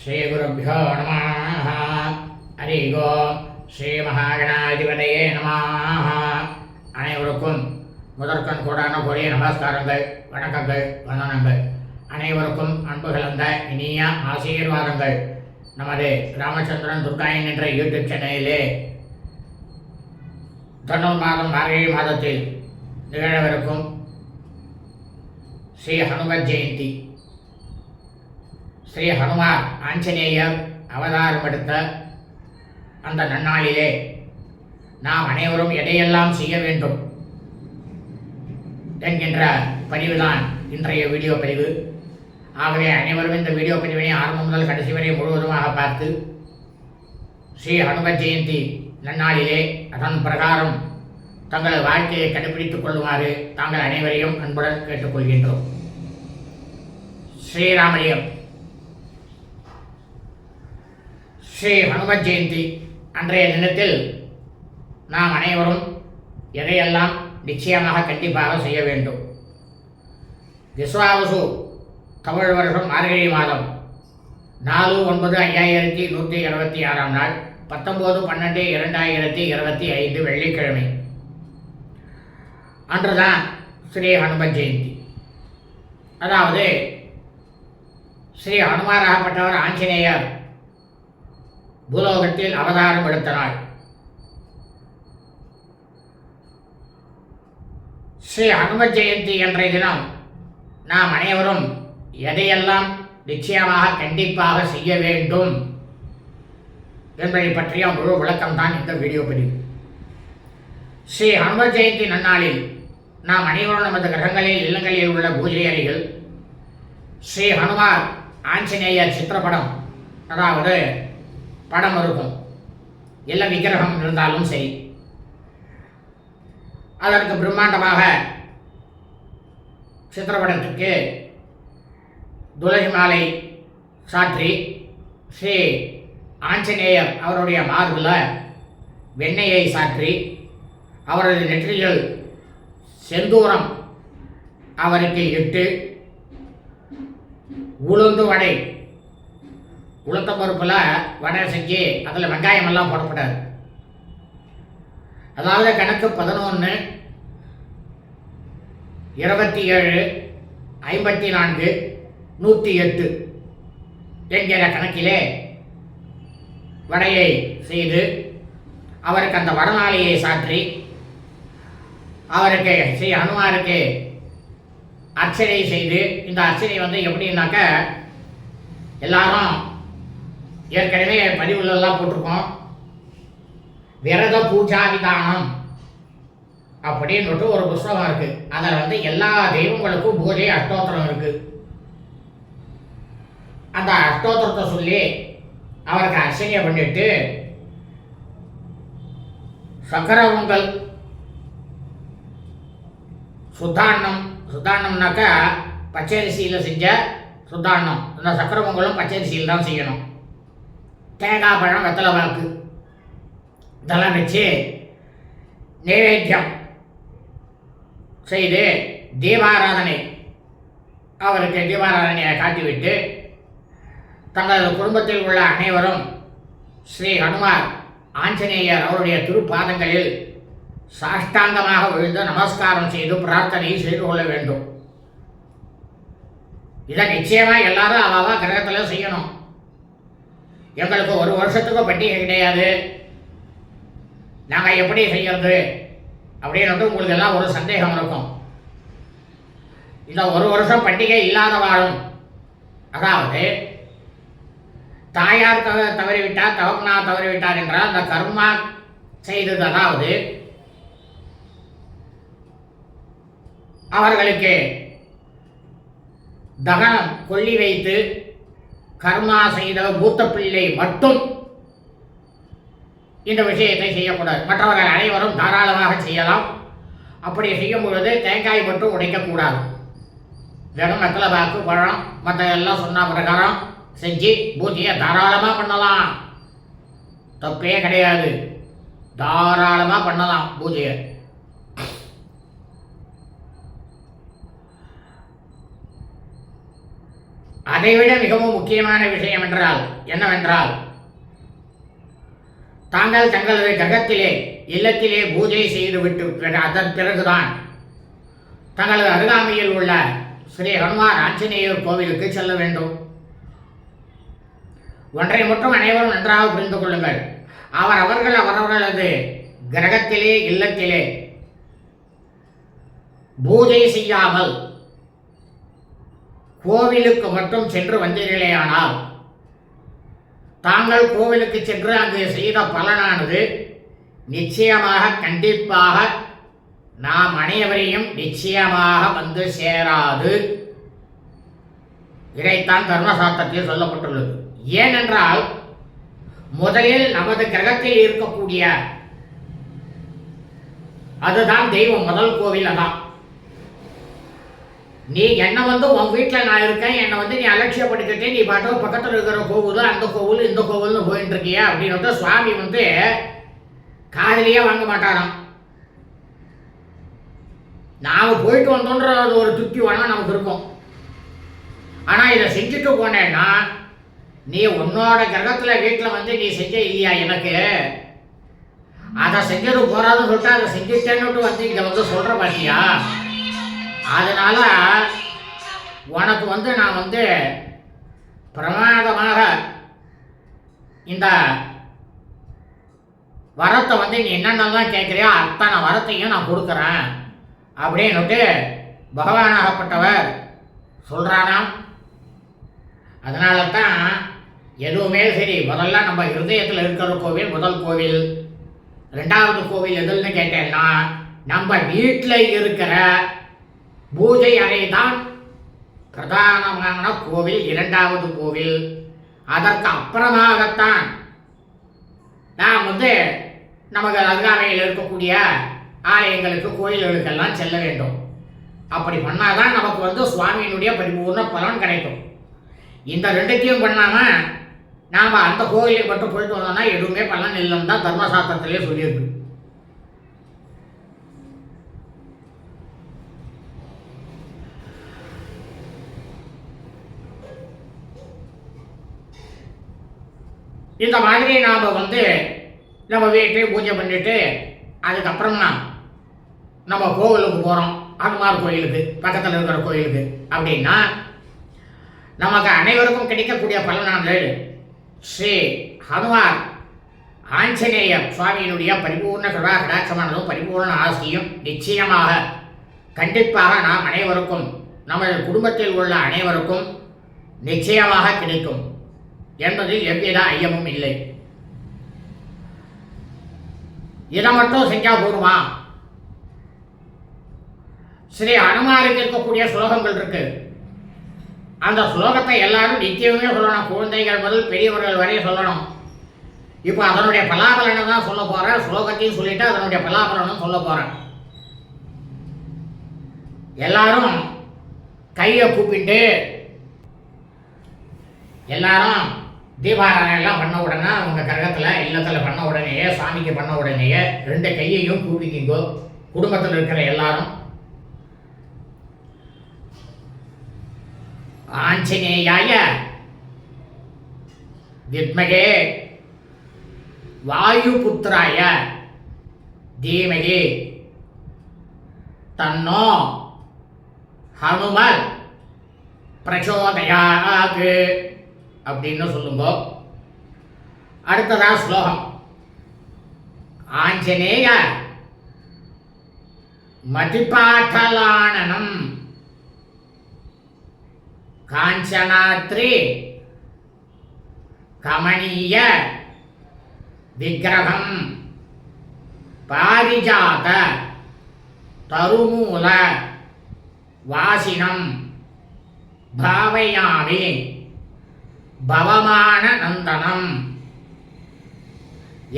ஸ்ரீகுருப்போ நம ஹரிகோ ஸ்ரீ மகாகணாதிபதியே நம அனைவருக்கும் முதற்கண் கூடான கொடிய நமஸ்காரங்கள் வணக்கங்கள் வந்தனங்கள். அனைவருக்கும் அன்பு கலந்த இனிய ஆசீர்வாதங்கள். நமது ராமச்சந்திரன் துர்காயன் என்ற யூடியூப் சேனலிலே தொண்ணூறு மாதம் மார்கழி மாதத்தில் நிகழவிருக்கும் ஸ்ரீ ஹனுமத் ஜெயந்தி. ஸ்ரீ ஹனுமார் ஆஞ்சநேயர் அவதாரம் எடுத்த அந்த நன்னாளிலே நாம் அனைவரும் எதையெல்லாம் செய்ய வேண்டும் என்கின்ற பதிவுதான் இன்றைய வீடியோ பதிவு. ஆகவே அனைவரும் இந்த வீடியோ பதிவினை ஆரம்பம் முதல் கடைசி வரை முழுவதுமாக பார்த்து ஸ்ரீ ஹனும ஜெயந்தி நன்னாளிலே அதன் பிரகாரம் தங்கள் வாழ்க்கையை கடைபிடித்துக் கொள்ளுமாறு தாங்கள் அனைவரையும் அன்புடன் கேட்டுக்கொள்கின்றோம். ஸ்ரீராமலியம் ஸ்ரீ ஹனுமத் ஜெயந்தி அன்றைய தினத்தில் நாம் அனைவரும் எதையெல்லாம் நிச்சயமாக கண்டிப்பாக செய்ய வேண்டும்? விஸ்வாவசு தமிழ் வருஷம் மார்கழி மாதம் நாலு ஒன்பது ஐயாயிரத்தி நூற்றி இருபத்தி ஆறாம் நாள் பத்தொம்போது பன்னெண்டு இரண்டாயிரத்தி இருபத்தி ஐந்து வெள்ளிக்கிழமை. அன்றுதான் ஸ்ரீ ஹனுமன் ஜெயந்தி. அதாவது ஸ்ரீ ஹனுமாராகப்பட்டவர் ஆஞ்சநேயர் பூலோகத்தில் அவதாரம் எடுத்த நாள் ஸ்ரீ ஹனுமத் ஜெயந்தி என்ற தினம் நாம் அனைவரும் எதையெல்லாம் நிச்சயமாக கண்டிப்பாக செய்ய வேண்டும் என்பதை பற்றிய முழு விளக்கம் தான் இந்த வீடியோ பதிவு. ஸ்ரீ ஹனுமத் ஜெயந்தி நன்னாளில் நாம் அனைவரும் நமது கிரகங்களில் இல்லங்களில் உள்ள பூஜை அறைகள் ஸ்ரீ ஹனுமார் ஆஞ்சநேயர் சித்திரப்படம் அதாவது படம் இருக்கும். இல்லை விக்கிரகம் இருந்தாலும் சரி. அதற்கு பிரம்மாண்டமாக சித்திரப்படத்துக்கு துளசி மாலை சாற்றி ஸ்ரீ ஆஞ்சநேயர் அவருடைய மார்பில் வெண்ணெயை சாற்றி அவரது நெற்றியில் செந்தூரம் அவருக்கு இட்டு உளுந்து வடை உளுத்த பருப்பில் வடை செஞ்சு அதில் வெங்காயம் எல்லாம் போடப்படாது அதாவது கணக்கு பதினொன்று இருபத்தி ஏழு ஐம்பத்தி நான்கு நூற்றி எட்டு என்கிற கணக்கிலே வடையை செய்து அவருக்கு அந்த வடநாளையை சாற்றி அவருக்கு ஸ்ரீ ஹனுமாருக்கு அர்ச்சனை செய்து இந்த அர்ச்சனை வந்து எப்படின்னாக்க எல்லாரும் ஏற்கனவே பதிவுலெல்லாம் போட்டிருக்கோம். விரத பூஜா விதானம் அப்படின்னுட்டு ஒரு புஸ்தகம் இருக்கு. அதில் வந்து எல்லா தெய்வங்களுக்கும் பூஜை அஷ்டோத்திரம் இருக்கு. அந்த அஷ்டோத்திரத்தை சொல்லி அவருக்கு அர்ச்சனை பண்ணிட்டு சக்கரவங்கள் சுத்தாண்ணம் சுத்தாண்ணம்னாக்கா பச்சரிசியில் செஞ்ச சுத்தாண்ணம் இந்த சக்கர பொங்கலும் பச்சரிசியில் தான் செய்யணும். தேங்காய் பழம் வெத்தலை வாக்கு இதெல்லாம் வச்சு நைவேத்தியம் செய்து தீபாராதனை அவருக்கு தீபாராதனையை காட்டிவிட்டு தங்களது குடும்பத்தில் உள்ள அனைவரும் ஸ்ரீ ஹனுமார் ஆஞ்சநேயர் அவருடைய திருப்பாதங்களில் சாஷ்டாங்கமாக விழுந்து நமஸ்காரம் செய்து பிரார்த்தனை செய்து கொள்ள வேண்டும். இதை நிச்சயமாக எல்லாரும் அவாவா கிரகத்தில் செய்யணும். எங்களுக்கு ஒரு வருஷத்துக்கும் பண்டிகை கிடையாது. நாங்கள் எப்படி செய்யறது? அப்படின்னு உங்களுக்கு எல்லாம் ஒரு சந்தேகம் இருக்கும். இந்த ஒரு வருஷம் பண்டிகை இல்லாத வாழும் அதாவது தாயார் தவ தவறிவிட்டார் தவக்னா தவறிவிட்டார் என்றால் அந்த கர்மா செய்தது அதாவது அவர்களுக்கு தகனம் கொல்லி வைத்து கர்மா செய்த மூத்த பிள்ளை மட்டும் இந்த விஷயத்தை செய்யக்கூடாது. மற்றவர்கள் அனைவரும் தாராளமாக செய்யலாம். அப்படி செய்யும் பொழுது தேங்காய் மட்டும் உடைக்கக்கூடாது. வெறும் வெத்தலை பாக்கு பழம் மற்ற எல்லாம் சொன்ன பிரகாரம் செஞ்சு பூஜையை தாராளமாக பண்ணலாம். தப்பே கிடையாது. தாராளமாக பண்ணலாம் பூஜையை. அதைவிட மிகவும் முக்கியமான விஷயம் என்றால் என்னவென்றால் தாங்கள் தங்களது கிரகத்திலே இல்லத்திலே பூஜை செய்துவிட்டு அதன் பிறகுதான் தங்களது அருகாமையில் உள்ள ஸ்ரீ ஹனுமான் ஆஞ்சநேயர் கோவிலுக்கு செல்ல வேண்டும். ஒன்றை மட்டும் அனைவரும் நன்றாக புரிந்து கொள்ளுங்கள். அவர் அவர்கள் அவரவர்களது கிரகத்திலே இல்லத்திலே பூஜை செய்யாமல் கோவிலுக்கு மட்டும் சென்று வந்தீர்களேயானால் தாங்கள் கோவிலுக்கு சென்று அங்கு செய்த பலனானது நிச்சயமாக கண்டிப்பாக நாம் அனைவரையும் நிச்சயமாக வந்து சேராது. இதைத்தான் தர்மசாஸ்திரத்தில் சொல்லப்பட்டுள்ளது. ஏனென்றால் முதலில் நமது கிரகத்தில் இருக்கக்கூடிய அதுதான் தெய்வம் முதல் கோவில் அதான். நீ என்னை வந்து உன் வீட்டில் நான் இருக்கேன் என்னை வந்து நீ அலட்சியப்படுத்திட்டு நீ பாட்டோ பக்கத்தில் இருக்கிற கோவிலோ அந்த கோவில் இந்த கோவில்னு போயிட்டு இருக்கியா அப்படின்னு வந்து சுவாமி வந்து காதலியே வாங்க மாட்டாராம். நாம் போயிட்டு வந்தோன்ற அது ஒரு திருப்தி வேணால் நமக்கு இருக்கும். ஆனால் இதை செஞ்சுட்டு போனேன்னா நீ உன்னோட கிரகத்தில் வீட்டில் வந்து நீ செஞ்ச இல்லையா எனக்கு? அதை செஞ்சது போறாதுன்னு சொல்லிட்டு அதை செஞ்சுட்டேன்னுட்டு வந்து இங்கே வந்து சொல்கிற பாத்தியா? அதனால உனக்கு வந்து நான் வந்து பிரமாதமாக இந்த வரத்தை வந்து நீ என்னென்னலாம் கேட்குறியோ அத்தனை வரத்தையும் நான் கொடுக்குறேன் அப்படின்னுட்டு பகவானாகப்பட்டவர் சொல்கிறாராம் அதனால தான் எதுவுமே சரி முதல்ல நம்ம ஹிருதயத்தில் இருக்கிற கோவில் முதல் கோவில். ரெண்டாவது கோவில் எதுன்னு கேட்டேன்னா நம்ம வீட்டில் இருக்கிற பூஜை அறை தான் பிரதானமான கோவில் இரண்டாவது கோவில். அதற்கு அப்புறமாகத்தான் நாம் வந்து நமக்கு அருகாமையில் இருக்கக்கூடிய ஆலயங்களுக்கு கோயில்களுக்கெல்லாம் செல்ல வேண்டும். அப்படி பண்ணாதான் நமக்கு வந்து சுவாமியினுடைய பரிபூர்ண பலன் கிடைக்கும். இந்த ரெண்டுத்தையும் பண்ணாமல் நாம் அந்த கோயிலுக்கு மட்டும் போயிட்டு வந்தோம்னா எதுவுமே பலன் இல்லைன்னு தான் தர்மசாஸ்திரத்திலே சொல்லியிருக்கு. இந்த மாதிரி நாம் வந்து நம்ம வீட்டிலே பூஜை பண்ணிட்டு அதுக்கப்புறமா நம்ம கோவிலுக்கு போகிறோம் அனுமார் கோயிலுக்கு பக்கத்தில் இருக்கிற கோயிலுக்கு. அப்படின்னா நமக்கு அனைவருக்கும் கிடைக்கக்கூடிய பலனானது ஸ்ரீ ஹனுமார் ஆஞ்சநேய சுவாமியினுடைய பரிபூர்ண கிருபா கடாட்சமானதும் பரிபூர்ண ஆசையும் நிச்சயமாக கண்டிப்பாக நாம் அனைவருக்கும் நமது குடும்பத்தில் உள்ள அனைவருக்கும் நிச்சயமாக கிடைக்கும். என்பதில் எவ்வித ஐயமும் இல்லை. இதை மட்டும் செஞ்சா போதுமா? ஸ்ரீ அனுமாருக்கு இருக்கக்கூடிய ஸ்லோகங்கள் இருக்கு. அந்த ஸ்லோகத்தை எல்லாரும் நித்தியமே சொல்லணும். குழந்தைகள் முதல் பெரியவர்கள் வரை சொல்லணும். இப்போ அதனுடைய பலாபலனை தான் சொல்ல போறேன். ஸ்லோகத்தையும் சொல்லிட்டு அதனுடைய பலாபலனும் சொல்ல போறேன். எல்லாரும் கையை கூப்பிட்டு எல்லாரும் தீபாராயணம்லாம் பண்ண உடனே அவங்க கிரகத்தில் இல்லத்தில் பண்ண உடனேயே சாமிக்கு பண்ண உடனேயே ரெண்டு கையையும் கூப்பிக்கிங்கோ குடும்பத்தில் இருக்கிற எல்லாரும். ஆஞ்சநேயாய வித்மகே வாயு புத்திராய தீமகி தன்னோ ஹனுமன் பிரச்சோதயாது. அப்படின்னு சொல்லுங்கோ. அடுத்ததா ஸ்லோகம். ஆஞ்சநேய மதிபாட்டலானனம் காஞ்சனாத்ரி கமணீய விக்கிரகம் பாரிஜாத தருமூல வாசினம். பாவயாமி பவமான நந்தனம்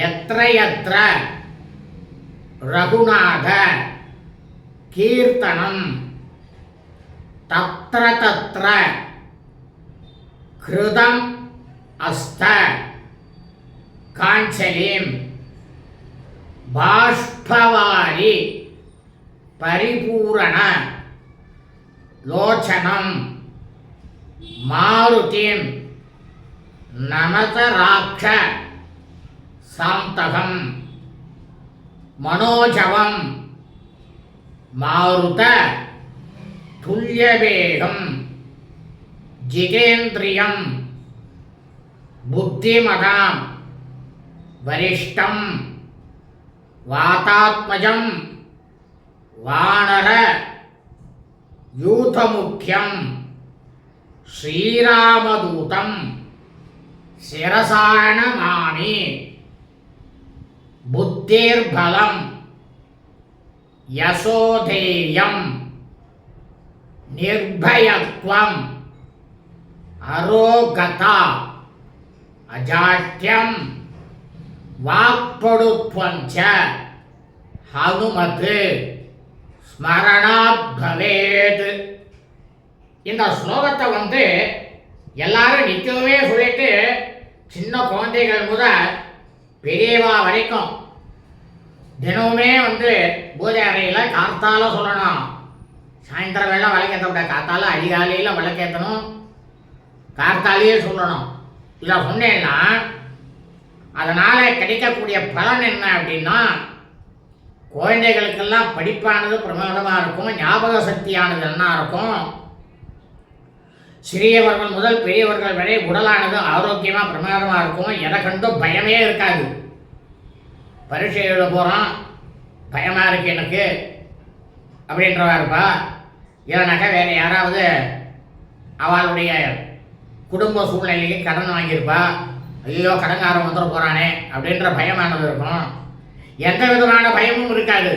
எத்திர எத்திர ரகுநாத கீர்த்தனம் தத்ர தத்ர கிருதம் அஸ்த காஞ்சலீம் பாஷ்பவாரி பரிபூரண லோச்சனம் மாருதிம் நமதராட்ச சாந்தகம் மனோஜவம் மாருத துல்யவேகம் ஜிகேந்திரியம் புத்திமதாம் வரிஷ்டம் வாதாத்மஜம் வானர யூதமுக்கியம் ஸ்ரீராமதூதம் சிரசாணமாமி புத்திர்பலம். யசோதேயம். நிர்பயத்வம். அரோகதா. அஜாட்டியம் வாக்படுத்வம் ச ஹனுமத். ஸ்மரணாத் பவேத். இந்த ஸ்லோகத்தை வந்து எல்லாரும் நிற்கவே சொல்லிட்டு சின்ன குழந்தைகள் முதல் பெரியவா வரைக்கும் தினமுமே வந்து பூஜை அறையில் காத்தால சொல்லணும். சாயந்தரம் வேலை விளக்கேற்ற காத்தால அதிகாலையில் விளக்கேற்றணும் காத்தாலேயே சொல்லணும். இதை சொன்னேன்னா அதனால் கிடைக்கக்கூடிய பலன் என்ன அப்படின்னா குழந்தைகளுக்கெல்லாம் படிப்பானது பிரமாதமாக இருக்கும் ஞாபக சக்தியானது என்ன இருக்கும் சிறியவர்கள் முதல் பெரியவர்கள் வரை உடலானது ஆரோக்கியமாக பிரமாதமாக இருக்கும். எதை கண்டும் பயமே இருக்காது. பரீட்சை எழுத போகிறோம் பயமாக இருக்கு எனக்கு. அப்படின்றவா இருப்பா. இல்லைனாக்கா வேறு யாராவது அவளுடைய குடும்ப சூழ்நிலைக்கு கடன் வாங்கியிருப்பா. ஐயோ கடன்காரன் வந்துட போகிறானே அப்படின்ற பயமானது இருக்கும். எந்த விதமான பயமும் இருக்காது.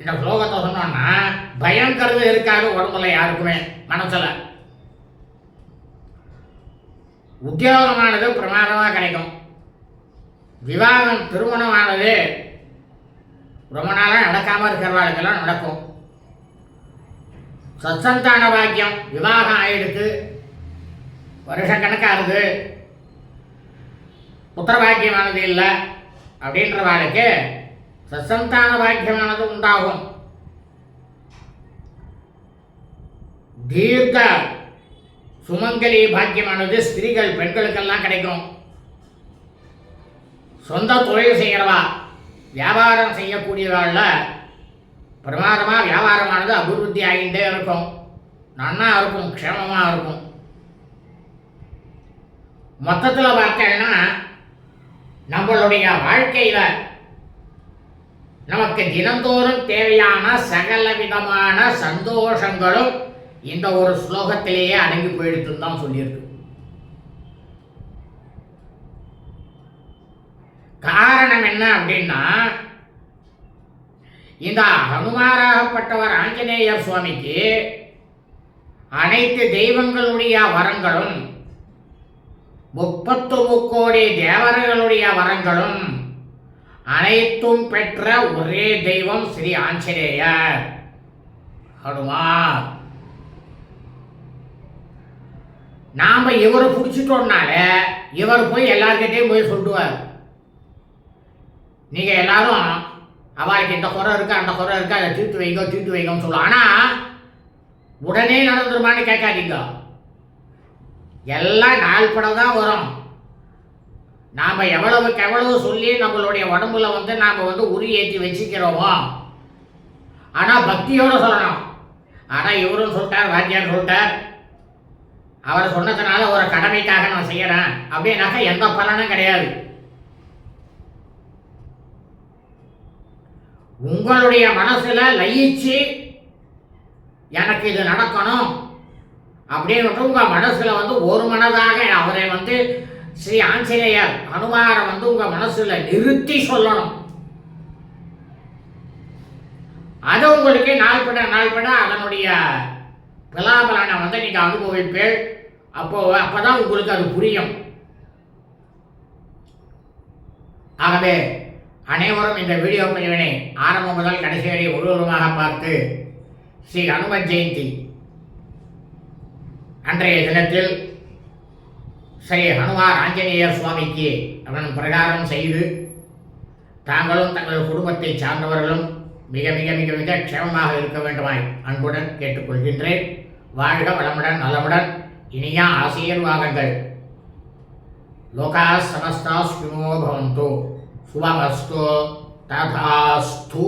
இந்த ஸ்லோகத்தை சொன்னோன்னா பயங்கிறது இருக்காது உடம்புல யாருக்குமே மனசில். உத்தியோகமானது பிரமாதமாக கிடைக்கும். விவாகம் திருமணமானது ரொம்ப நாளாக நடக்காமல் இருக்கிறவாளுக்கெல்லாம் நடக்கும். சத்சந்தான பாக்கியம் விவாகம் ஆயிடுத்து வருஷக்கணக்காகுது புத்திர பாக்கியமானது இல்லை அப்படின்றவாளுக்கு சத்சந்தான பாக்கியமானது உண்டாகும். தீர்க்க சுமங்கலி பாக்கியமானது ஸ்திரீகள் பெண்களுக்கெல்லாம் கிடைக்கும். சொந்த தொழில் செய்கிறவா வியாபாரம் செய்யக்கூடியவாள்ல பிரமாதமாக வியாபாரமானது அபிவிருத்தி ஆகிட்டே இருக்கும். நன்னா இருக்கும் க்ஷேமமாக இருக்கும். மொத்தத்தில் பார்த்தேன்னா நம்மளுடைய வாழ்க்கையில் நமக்கு தினந்தோறும் தேவையான சகல விதமான சந்தோஷங்களும் இந்த ஒரு ஸ்லோகத்திலேயே அடங்கி போயிடுத்துன்னு தான் சொல்லியிருக்கு. காரணம் என்ன அப்படின்னா இந்த ஹனுமாராகப்பட்டவர் ஆஞ்சநேயர் சுவாமிக்கு அனைத்து தெய்வங்களுடைய வரங்களும் முப்பத்து முக்கோடி தேவர்களுடைய வரங்களும் அனைத்தும் பெற்ற ஒரே தெய்வம் ஸ்ரீ ஆஞ்சநேயர். ஹனுமார் நாம் இவரை பிடிச்சிட்டோம்னால இவர் போய் எல்லார்கிட்டையும் போய் சொல்லுவார். நீங்கள் எல்லாரும் அவளுக்கு இந்த குறை இருக்கா அந்த குறை இருக்கா அதை தீர்த்து வைங்க தீர்த்து வைங்கன்னு சொல்லுவோம் ஆனால் உடனே நடந்துருமான்னு கேட்காதீங்க. எல்லாம் நாள் படம் தான் வரும். நாம் எவ்வளவுக்கு எவ்வளவு சொல்லி நம்மளுடைய உடம்புல வந்து நாம் வந்து உரி ஏற்றி வச்சுக்கிறோமோ. ஆனால் பக்தியோடு சொல்லணும். ஆனால் இவரும் சொல்லிட்டார் வாத்தியார் சொல்லிட்டார். அவர் சொன்னதுனால ஒரு கடமைக்காக நான் செய்யறேன். அப்படின்னாக்கா எந்த பலனும் கிடையாது. உங்களுடைய மனசுல லயிச்சு எனக்கு இது நடக்கணும் அப்படின்னு உங்க மனசுல வந்து ஒரு மனதாக அவரை வந்து ஸ்ரீ ஆஞ்சநேயர் அனுமாரை வந்து உங்க மனசுல நிறுத்தி சொல்லணும். அது உங்களுக்கு நாள்பட நாள்பட அதனுடைய பலாபலனை வந்து நீங்கள் அனுபவிப்பீள் அப்போ அப்பதான் உங்களுக்கு அது புரியும். ஆகவே அனைவரும் இந்த வீடியோ பதிவினை ஆரம்பம் முதல் கடைசி வரை ஒருவருமாக பார்த்து ஸ்ரீ ஹனுமன் ஜெயந்தி அன்றைய தினத்தில் ஸ்ரீ ஹனுமார் ஆஞ்சநேயர் சுவாமிக்கு அவன் பிரகாரம் செய்து தாங்களும் தங்கள் குடும்பத்தை சார்ந்தவர்களும் மிக மிக மிக மிக க்ஷேமமாக இருக்க வேண்டுமாய் அன்புடன் கேட்டுக்கொள்கின்றேன். வாழ்க வளமுடன் நலமுடன் இனிய ஆசீர்வாதங்கள் லோகா சமஸ்தா சுனோ பவந்தோ. சுபமஸ்தோ ததாஸ்தூ.